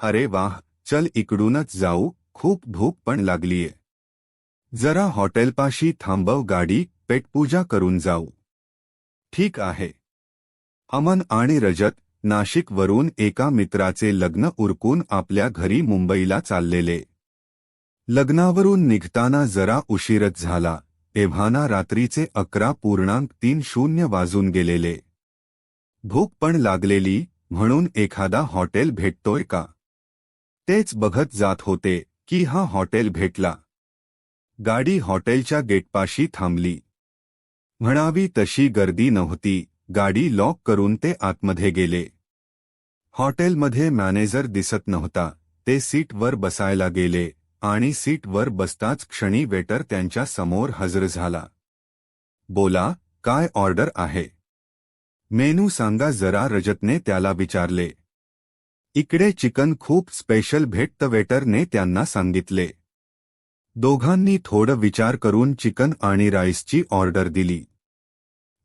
अरे वाह चल इकडूनच जाऊ खूप भूक पण लागलीये. जरा हॉटेलपाशी थांबव गाडी पेटपूजा करून जाऊ. ठीक आहे. अमन आणि रजत नाशिकवरून एका मित्राचे लग्न उरकून आपल्या घरी मुंबईला चाललेले. लग्नावरून निघताना जरा उशीरच झाला एव्हाना रात्रीचे अकरा पूर्णांक तीन शून्य वाजून गेलेले. भूक पण लागलेली म्हणून एखादा हॉटेल भेटतोय का? तेच बघत जात होते की हा हॉटेल भेटला. गाडी हॉटेलच्या गेटपाशी थांबली. म्हणावी तशी गर्दी नव्हती गाडी लॉक करून ते आतमध्ये गेले. हॉटेलमध्ये मॅनेजर दिसत नव्हता ते सीटवर बसायला गेले आणि सीटवर बसताच क्षणी वेटर त्यांच्यासमोर हजर झाला. बोला काय ऑर्डर आहे? मेनू सांगा जरा रजतने त्याला विचारले. इकडे चिकन खूप स्पेशल भेटतं वेटरने त्यांना सांगितले. दोघांनी थोडं विचार करून चिकन आणि राईसची ऑर्डर दिली.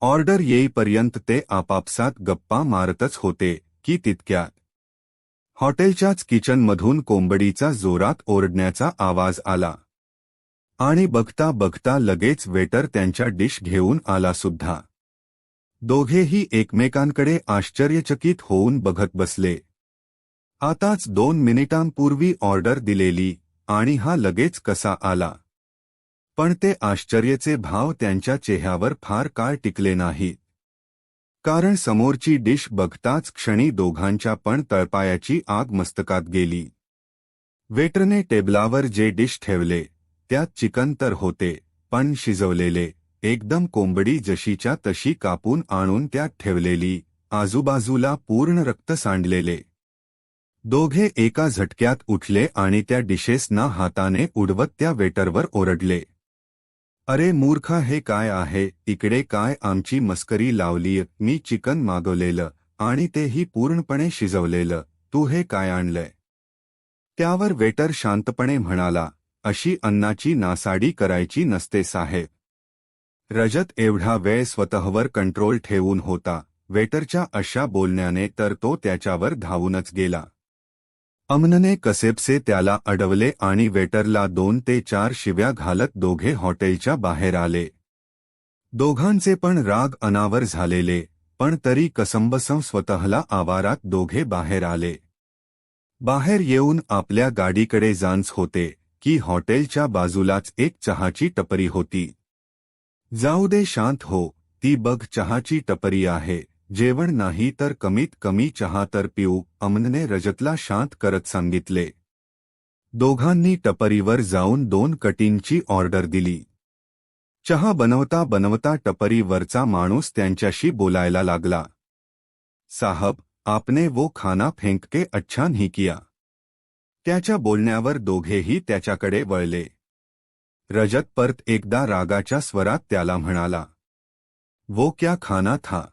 ऑर्डर येईपर्यंत ते आपापसात गप्पा मारतच होते की तितक्यात. हॉटेलच्याच किचनमधून कोंबडीचा जोरात ओरडण्याचा आवाज आला. आणि बघता बघता लगेच वेटर त्यांच्या डिश घेऊन आला सुद्धा. दोघेही एकमेकांकडे आश्चर्यचकित होऊन बघत बसले. आताच दोन मिनिटांपूर्वी ऑर्डर दिलेली आणि हा लगेच कसा आला? पण ते आश्चर्याचे भाव त्यांच्या चेहऱ्यावर फार काळ टिकले नाहीत कारण समोरची डिश बघताच क्षणी दोघांच्या पण तळपायाची आग मस्तकात गेली. वेटरने टेबलावर जे डिश ठेवले त्यात चिकन तर होते पण शिजवलेले एकदम कोंबडी जशीच्या तशी कापून आणून त्यात ठेवलेली आजूबाजूला पूर्ण रक्त सांडलेले. दोघे एका झटक्यात उठले आणि त्या डिशेसना हाताने उडवत त्या वेटरवर ओरडले. अरे मूर्खा हे काय आहे? इकडे काय आमची मस्करी लावलीय? मी चिकन मागवलेलं आणि तेही पूर्णपणे शिजवलेलं. तू हे काय आणलंय? त्यावर वेटर शांतपणे म्हणाला अशी अन्नाची नासाडी करायची नसते साहेब. रजत एवढा वेळ स्वतःवर कंट्रोल ठेवून होता. वेटरच्या अशा बोलण्याने तर तो त्याच्यावर धावूनच गेला. अमनने कसेबसे त्याला अडवले आणि वेटरला दोन ते चार शिव्या घालत दोघे हॉटेलच्या बाहेर आले. दोघांचे पण राग अनावर झालेले पण तरी कसंबसं स्वतःला आवारात दोघे बाहेर आले. बाहेर येऊन आपल्या गाडीकडे जान्स होते की हॉटेलच्या बाजूलाच एक चहाची टपरी होती. जाऊ दे शांत हो ती बघ चहाची टपरी आहे. जेवण नाही तर कमीत कमी चहा तर पिऊ, अमनने रजतला शांत करत सांगितले. दोघांनी टपरीवर जाऊन दोन कटींची ऑर्डर दिली. चहा बनवता बनवता टपरीवरचा माणूस त्यांच्याशी बोलायला लागला. साहब, आपने वो खाना फेंक के अच्छा नहीं किया. त्याच्या बोलण्यावर दोघेही त्याच्याकडे वळले. रजत परत एकदा रागाच्या स्वरात त्याला म्हणाला. वो क्या खाना था?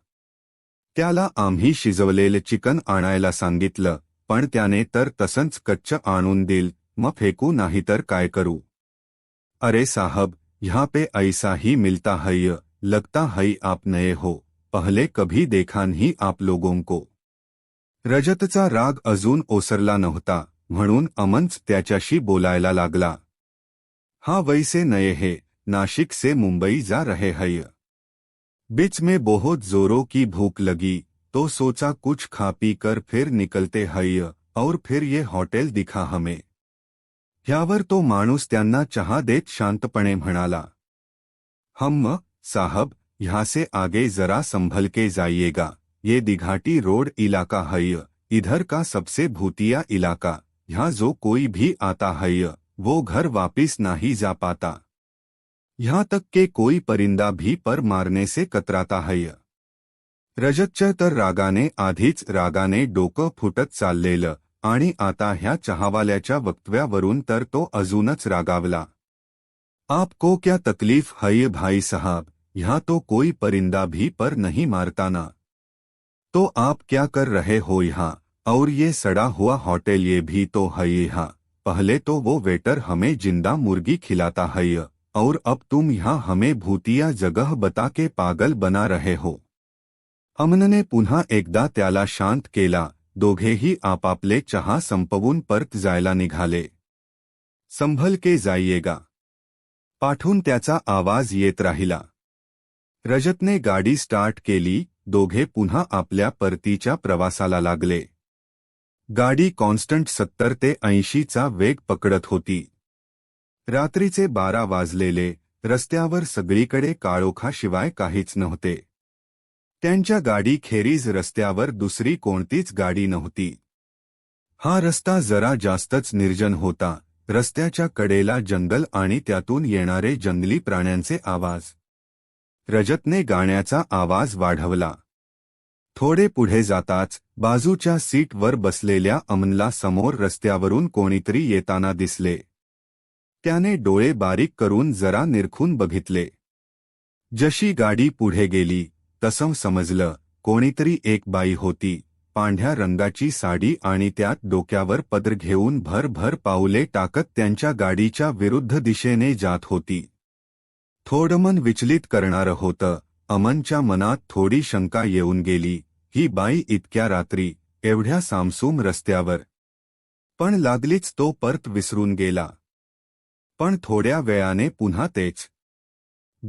त्याला आम्ही शिजवलेले चिकन आणायला सांगितलं पण त्याने तर तसंच कच्च आणून दिल मग फेकू नाही तर काय करू? अरे साहब यहाँ पे ऐसा ही मिलता है लगता है आप नए हो पहले कभी देखा नहीं आप लोगों को. रजतचा राग अजून ओसरला नव्हता म्हणून अमनच त्याच्याशी बोलायला लागला. हा वैसे नये हे नाशिक से मुंबई जा रहे है बीच में बहुत जोरों की भूख लगी तो सोचा कुछ खा पी कर फिर निकलते है और फिर ये हॉटेल दिखा हमें। ह्यावर तो माणूस त्यांना चहा देत शांतपणे म्हणाला हम साहब, यहाँ से आगे जरा संभल के जाइएगा, ये दिघाटी रोड इलाका है इधर का सबसे भूतिया इलाका, यहाँ जो कोई भी आता है वो घर वापिस नहीं जा पाता। यहाँ तक के कोई परिंदा भी पर मारने से कतराता है रजतच्या तर रागाने, आधीच रागाने डोकं फुटत चाललेलं आणि आता ह्या चहावाल्याच्या वक्तव्यावरून तर तो अजूनच रागावला. आपको क्या तकलीफ़ है भाई साहब? यहाँ तो कोई परिंदा भी पर नहीं मारता ना तो आप क्या कर रहे हो यहाँ? और ये सड़ा हुआ होटल ये भी तो है यहाँ। पहले तो वो वेटर हमें ज़िंदा मुर्गी खिलाता है और अब तुम यहाँ हमें भूतिया जगह बता के पागल बना रहे हो। अमनने पुन्हा एकदा त्याला शांत केला दोघेही आपापले चहा संपवून परत जायला निघाले। संभल के जाईयेगा पाठून त्याचा आवाज़ येत राहिला। रजतने गाडी स्टार्ट केली, दोघे पुन्हा आपल्या परतीच्या प्रवासाला लागले। गाडी कॉन्स्टंट सत्तर ते ऐंशीचा वेग पकडत होती। रात्रीचे बारा वाजलेले रस्त्यावर सगळीकडे काळोखाशिवाय काहीच नव्हते. त्यांच्या गाडी खेरीज रस्त्यावर दुसरी कोणतीच गाडी नव्हती. हा रस्ता जरा जास्तच निर्जन होता. रस्त्याच्या कडेला जंगल आणि त्यातून येणारे जंगली प्राण्यांचे आवाज. रजतने गाण्याचा आवाज वाढवला. थोडे पुढे जाताच बाजूच्या सीटवर बसलेल्या अमनला समोर रस्त्यावरून कोणीतरी येताना दिसले. त्याने डोळे बारीक करून जरा निरखून बघितले. जशी गाडी पुढे गेली तसं समजलं कोणीतरी एक बाई होती पांढ्या रंगाची साडी आणि त्यात डोक्यावर पदर घेऊन भरभर पाऊले टाकत त्यांच्या गाडीच्या विरुद्ध दिशेने जात होती. थोडं मन विचलित करणारं होतं अमनच्या मनात थोडी शंका येऊन गेली ही बाई इतक्या रात्री एवढ्या सामसूम रस्त्यावर. पण लागलीच तो परत विसरून गेला. पण थोड्या वेळाने पुन्हा तेच.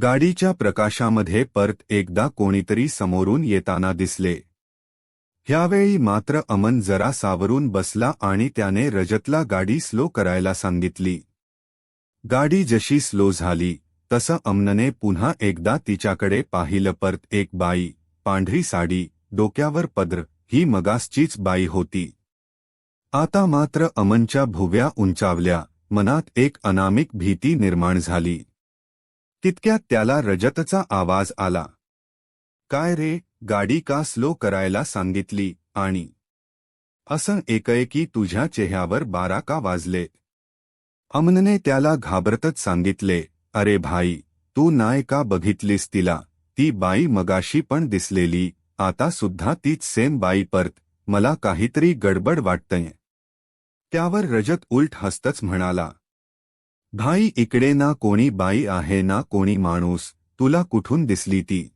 गाडीच्या प्रकाशामध्ये परत एकदा कोणीतरी समोरून येताना दिसले. ह्यावेळी मात्र अमन जरा सावरून बसला आणि त्याने रजतला गाडी स्लो करायला सांगितली. गाडी जशी स्लो झाली तसं अमनने पुन्हा एकदा तिच्याकडे पाहिलं परत एक बाई पांढरी साडी डोक्यावर पद्र ही मगासचीच बाई होती. आता मात्र अमनच्या भुव्या उंचावल्या. मनात एक अनामिक भीती निर्माण झाली. तितक्यात त्याला रजतचा आवाज आला. काय रे गाडी का स्लो करायला सांगितली आणि असं एकएकी तुझ्या चेहऱ्यावर बारा का वाजले अमनने त्याला घाबरतच सांगितले अरे भाई तू नाय का बघितलीस तिला? ती बाई मगाशी पण दिसलेली आता सुद्धा तीच सेम बाई परत मला काहीतरी गडबड वाटतंय. त्यावर रजत उलट हसतच म्हणाला भाई इकडे ना कोणी बाई आहे ना कोणी माणूस तुला कुठून दिसली ती?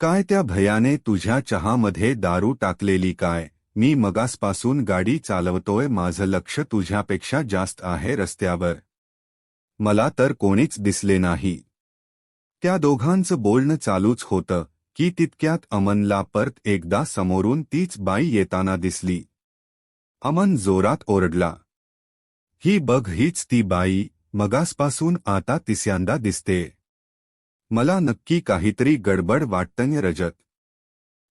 काय त्या भयाने तुझ्या चहामध्ये दारू टाकलेली काय? मी मगासपासून गाडी चालवतोय माझं लक्ष तुझ्यापेक्षा जास्त आहे रस्त्यावर. मला तर कोणीच दिसले नाही. त्या दोघांचं बोलणं चालूच होतं की तितक्यात अमनला परत एकदा समोरून तीच बाई येताना दिसली. अमन जोरात ओरडला. ही बघ हीच ती बाई मगासपासून आता तिस्यांदा दिसते. मला नक्की काहीतरी गडबड वाटतंय रजत.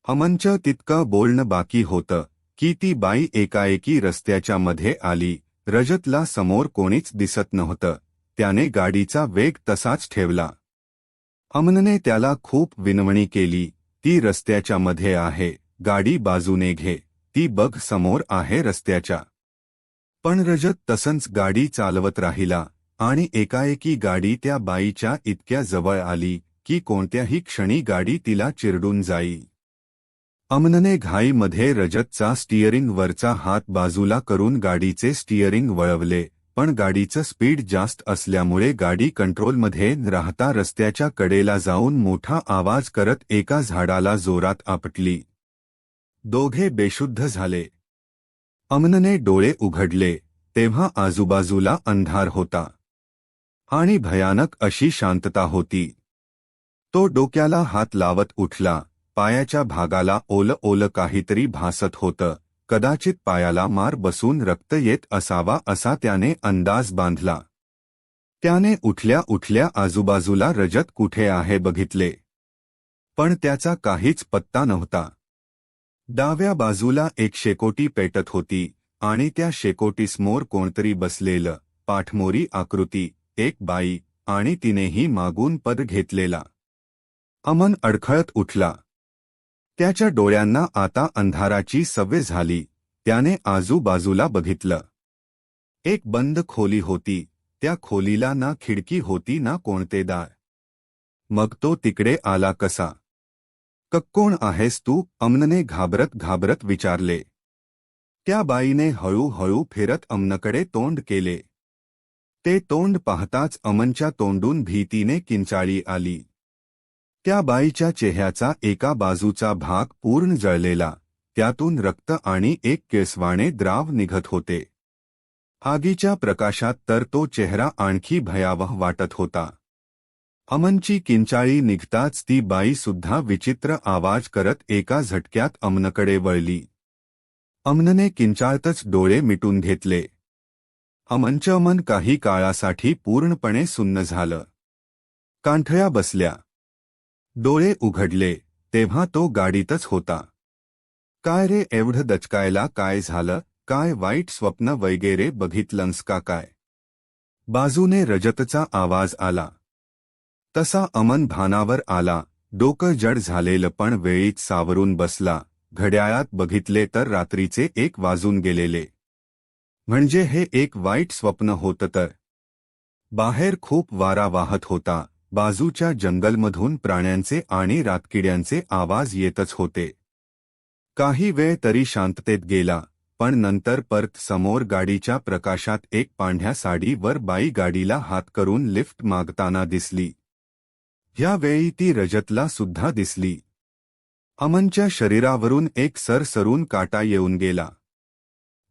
अमनचं तितकं बोलणं बाकी होतं की ती बाई एकाएकी रस्त्याच्या मध्ये आली रजतला समोर कोणीच दिसत नव्हतं त्याने गाडीचा वेग तसाच ठेवला. अमनने त्याला खूप विनवणी केली ती रस्त्याच्या मध्ये आहे गाडी बाजूने घे. ती बघ समोर आहे रस्त्याच्या. पण रजत तसंच गाडी चालवत राहिला आणि एकाएकी गाडी त्या बाईच्या इतक्या जवळ आली की कोणत्याही क्षणी गाडी तिला चिरडून जाई. अमनने घाईमध्ये रजतचा स्टिअरिंग वरचा हात बाजूला करून गाडीचे स्टिअरिंग वळवले पण गाडीचं स्पीड जास्त असल्यामुळे गाडी कंट्रोलमध्ये राहता रस्त्याच्या कडेला जाऊन मोठा आवाज करत एका झाडाला जोरात आपटली. दोघे बेशुद्ध झाले. अमनने डोळे उघडले तेव्हा आजूबाजूला अंधार होता. आणि भयानक अशी शांतता होती. तो डोक्याला हात लावत उठला पायाच्या भागाला ओल ओल काहीतरी भासत होतं कदाचित पायाला मार बसून रक्त येत असावा असा त्याने अंदाज बांधला. त्याने उठल्या उठल्या आजूबाजूला रजत कुठे आहे बघितले. पण त्याचा काहीच पत्ता नव्हता. डाव्या बाजूला एक शेकोटी पेटत होती आणि त्या शेकोटीसमोर कोणतरी बसलेलं पाठमोरी आकृती एक बाई आणि तिनेही मागून पद घेतलेला. अमन अडखळत उठला. त्याच्या डोळ्यांना आता अंधाराची सवय झाली त्याने आजूबाजूला बघितलं. एक बंद खोली होती त्या खोलीला ना खिडकी होती ना कोणते दार. मग तो तिकडे आला कसा? क कोण आहेस तू? अमनने घाबरत घाबरत विचारले. त्या बाईने हळूहळू फिरत अमनकडे तोंड केले. ते तोंड पाहताच अमनच्या तोंडून भीतीने किंचाळी आली. त्या बाईच्या चेहऱ्याचा एका बाजूचा भाग पूर्ण जळलेला. त्यातून रक्त आणि एक केसवाणे द्राव निघत होते. आगीच्या प्रकाशात तर तो चेहरा आणखी भयावह वाटत होता. अमनची किंचाळी निघताच ती बाई सुद्धा विचित्र आवाज करत एका झटक्यात अमनकडे वळली. अमनने किंचाळतच डोळे मिटून घेतले. अमनचं मन काही काळासाठी पूर्णपणे सुन्न झालं. कांठळ्या बसल्या. डोळे उघडले तेव्हा तो गाडीतच होता. काय रे एवढं दचकायला काय झालं काय वाईट स्वप्न वगैरे बघितलंस का काय? बाजूने रजतचा आवाज आला. तसा अमन भानावर आला. डोकं जड झालेलं पण वेळीच सावरून बसला. घड्याळात बघितले तर रात्रीचे एक वाजून गेलेले. म्हणजे हे एक वाईट स्वप्न होतं तर. बाहेर खूप वारा वाहत होता. बाजूच्या जंगलमधून प्राण्यांचे आणि रातकिड्यांचे आवाज येतच होते. काही वेळ तरी शांततेत गेला पण नंतर परत समोर गाडीच्या प्रकाशात एक पांढ्या साडीवर बाई गाडीला हात करून लिफ्ट मागताना दिसली. ह्यावेळी ती रजतला सुद्धा दिसली. अमनच्या शरीरावरून एक सरसरून काटा येऊन गेला.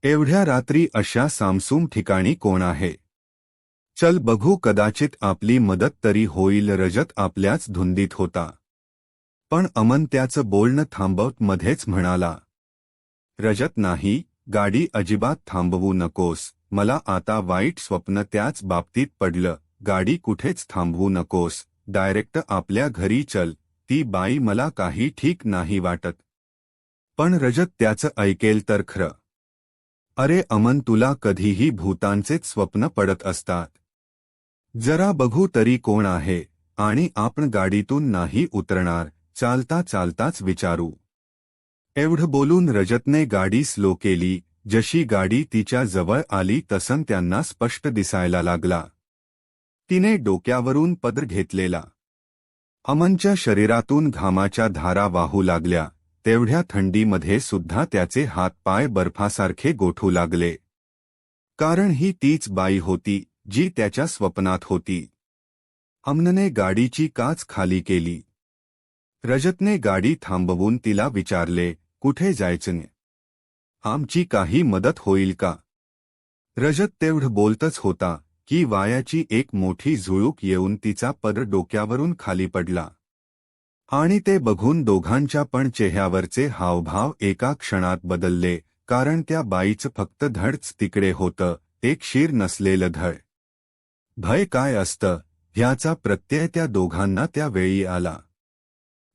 एवढ्या रात्री अशा सामसूम ठिकाणी कोण आहे? चल बघू कदाचित आपली मदत तरी होईल रजत आपल्याच धुंदीत होता. पण अमन त्याचं बोलणं थांबवत मध्येच म्हणाला. रजत नाही गाडी अजिबात थांबवू नकोस मला आता वाईट स्वप्न त्याच बाबतीत पडलं गाडी कुठेच थांबवू नकोस डायरेक्ट आपल्या घरी चल ती बाई मला काही ठीक नाही वाटत. पण रजत त्याचं ऐकेल तर खरं. अरे अमन तुला कधीही भूतांचेच स्वप्न पडत असतात. जरा बघू तरी कोण आहे आणि आपण गाडीतून नाही उतरणार चालता चालताच विचारू. एवढं बोलून रजतने गाडी स्लो केली जशी गाडी तिच्या जवळ आली तसं त्यांना स्पष्ट दिसायला लागला. तिने डोक्यावरून पदर घेतलेला. अमनच्या शरीरातून घामाच्या धारा वाहू लागल्या तेवढ्या थंडीमध्ये सुद्धा त्याचे हातपाय बर्फासारखे गोठू लागले. कारण ही तीच बाई होती जी त्याच्या स्वप्नात होती. अमनने गाडीची काच खाली केली. रजतने गाडी थांबवून तिला विचारले कुठे जायचं आमची काही मदत होईल का? रजत तेवढं बोलतच होता. की वायाची एक मोठी झुळूक येऊन तिचा पद डोक्यावरून खाली पडला. आणि ते बघून दोघांच्या पण चेहऱ्यावरचे हावभाव एका क्षणात बदलले कारण त्या बाईचं फक्त धडच तिकडे होतं एक शीर नसलेलं धड. भय काय असतं? ह्याचा प्रत्यय त्या दोघांना त्या वेळी आला.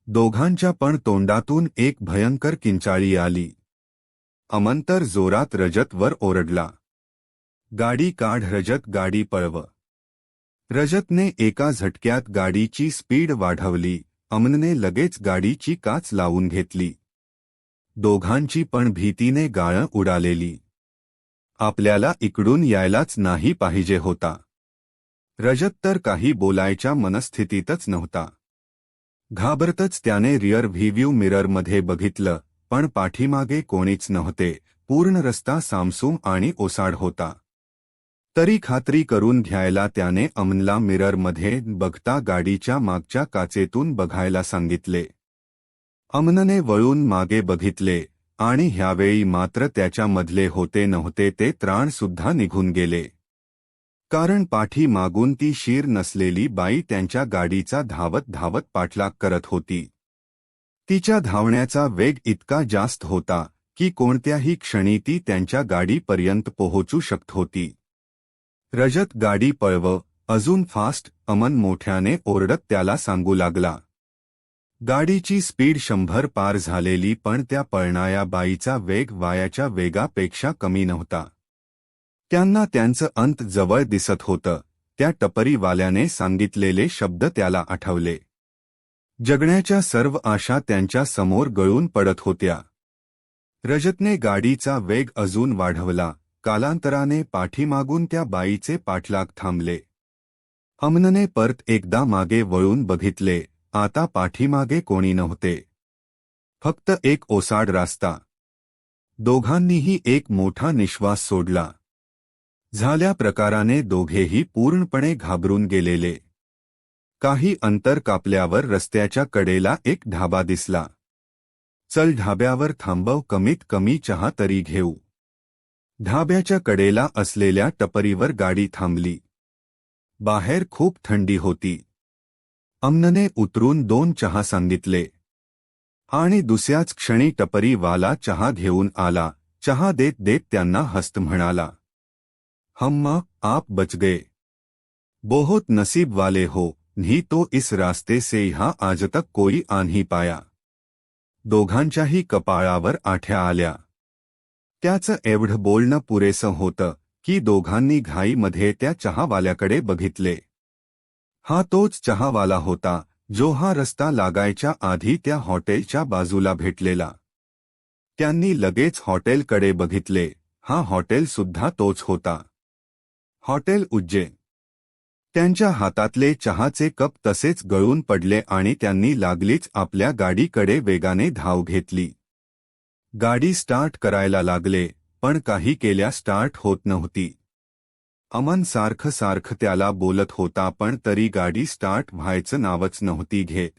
दोघांच्या पण तोंडातून एक भयंकर किंचाळी आली. अमंतर जोरात रजतवर ओरडला. गाडी काढ रजत गाडी पळव. रजतने एका झटक्यात गाडीची स्पीड वाढवली. अमनने लगेच गाडीची काच लावून घेतली. दोघांची पण भीतीने गाळं उडालेली. आपल्याला इकडून यायलाच नाही पाहिजे होता. रजत तर काही बोलायच्या मनस्थितीतच नव्हता. घाबरतच त्याने रिअर व्हिव्ह्यू मिररमध्ये बघितलं पण पाठीमागे कोणीच नव्हते. पूर्ण रस्ता सामसूम आणि ओसाड होता. तरी खात्री करून घ्यायला त्याने अमनला मिररमध्ये बघता गाडीच्या मागच्या काचेतून बघायला सांगितले. अमनने वळून मागे बघितले आणि ह्यावेळी मात्र त्याच्यामधले होते नव्हते ते त्राण सुद्धा निघून गेले. कारण पाठी मागून ती शीर नसलेली बाई त्यांच्या गाडीचा धावत धावत पाठलाग करत होती. तिच्या धावण्याचा वेग इतका जास्त होता की कोणत्याही क्षणी ती त्यांच्या गाडीपर्यंत पोहोचू शकत होती. रजत गाडी पळव. अजून फास्ट अमन मोठ्याने ओरडत त्याला सांगू लागला. गाडीची स्पीड शंभर पार झालेली पण त्या पळणाया बाईचा वेग वायाच्या वेगापेक्षा कमी नव्हता. त्यांना त्यांचं अंत जवळ दिसत होतं. त्या टपरीवाल्याने सांगितलेले शब्द त्याला आठवले. जगण्याच्या सर्व आशा त्यांच्यासमोर गळून पडत होत्या. रजतने गाडीचा वेग अजून वाढवला. कालांतराने पाठीमागून त्या बाईचे पाठलाग थांबले. अमनने परत एकदा मागे वळून बघितले आता पाठीमागे कोणी नव्हते. फक्त एक ओसाड रास्ता. दोघांनीही एक मोठा निश्वास सोडला. झाल्या प्रकाराने दोघेही पूर्णपणे घाबरून गेलेले. काही अंतर कापल्यावर रस्त्याच्या कडेला एक ढाबा दिसला. चल ढाब्यावर थांबव कमीत कमी चहा तरी घेऊ. ढाब्याच्या कडेला असलेल्या टपरीवर गाडी थांबली. बाहेर खूप थंडी होती. अमनने उतरून दोन चहा सांगितले. आणि दुसऱ्याच क्षणी टपरीवाला चहा घेऊन आला. चहा देत देत त्यांना हस्त म्हणाला. हम्मा आप बच गए. बहुत नसीब वाले हो. नहीं तो इस रास्ते से यहाँ आज तक कोई आ पाया. दोघांच्याही कपाळावर आठ्या आल्या. त्याचं एवढं बोलणं पुरेसं होतं की दोघांनी घाईमध्ये त्या चहावाल्याकडे बघितले. हा तोच चहावाला होता जो हा रस्ता लागायच्या आधी त्या हॉटेलच्या बाजूला भेटलेला. त्यांनी लगेच हॉटेलकडे बघितले हा हॉटेल सुद्धा तोच होता. हॉटेल उज्जे. त्यांच्या हातातले चहाचे कप तसेच गळून पडले आणि त्यांनी लागलीच आपल्या गाडीकडे वेगाने धाव घेतली. गाडी स्टार्ट करायला लागले पण काही केल्या स्टार्ट होत नव्हती. अमन सारखं सारखं त्याला बोलत होता पण तरी गाडी स्टार्ट व्हायचं नावच नव्हती घेत.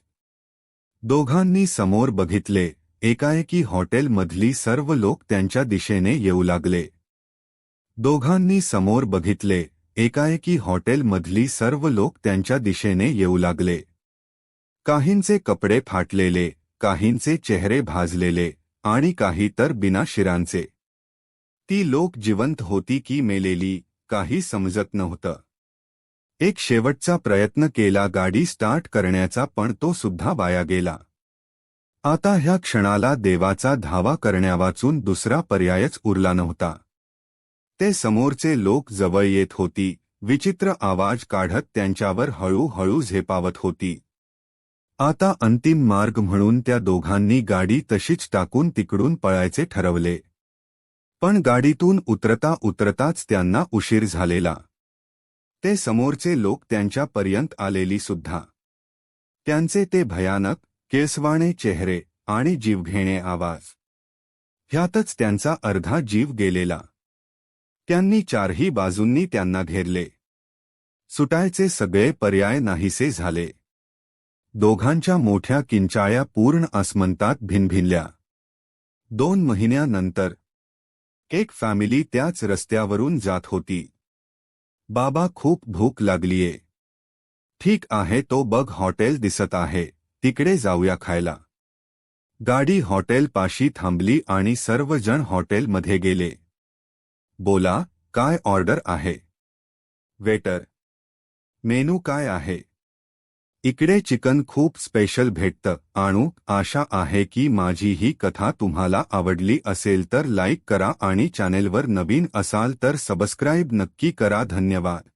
दोघांनी समोर बघितले एकाएकी हॉटेलमधली सर्व लोक त्यांच्या दिशेने येऊ लागले. दोघांनी समोर बघितले एकाएकी हॉटेलमधली सर्व लोक त्यांच्या दिशेने येऊ लागले. काहींचे कपडे फाटलेले काहींचे चेहरे भाजलेले आणि काही तर बिना शिरांचे ती लोक जिवंत होती की मेलेली काही समजत नव्हतं. एक शेवटचा प्रयत्न केला गाडी स्टार्ट करण्याचा पण तो सुद्धा वाया गेला. आता ह्या क्षणाला देवाचा धावा करण्यावाचून दुसरा पर्यायच उरला नव्हता. ते समोरचे लोक जवळ येत होती विचित्र आवाज काढत त्यांच्यावर हळूहळू झेपावत होती. आता अंतिम मार्ग म्हणून त्या दोघांनी गाडी तशीच टाकून तिकडून पळायचे ठरवले. पण गाडीतून उतरता उतरताच त्यांना उशीर झालेला. ते समोरचे लोक त्यांच्यापर्यंत आलेली सुद्धा. त्यांचे ते भयानक केसवाणे चेहरे आणि जीवघेणे आवाज. ह्यातच त्यांचा अर्धा जीव गेलेला. त्यांनी चारही बाजूंनी त्यांना घेरले. सुटायचे सगळे पर्याय नाहीसे झाले. दोघांच्या मोठ्या किंचाळ्या पूर्ण आसमंतात भिनभिनल्या. दोन महिन्यानंतर एक फॅमिली त्याच रस्त्यावरून जात होती. बाबा खूप भूक लागलीये. ठीक आहे तो बघ हॉटेल दिसत आहे तिकडे जाऊया खायला. गाडी हॉटेलपाशी थांबली आणि सर्वजण हॉटेलमध्ये गेले. बोला काय ऑर्डर आहे? वेटर. मेनू काय आहे? इकडे चिकन खूप स्पेशल भेटतं. आणू आशा आहे की माझी ही कथा तुम्हाला आवडली असेल तर लाईक करा आणि चॅनेलवर नवीन असाल तर सबस्क्राईब नक्की करा. धन्यवाद.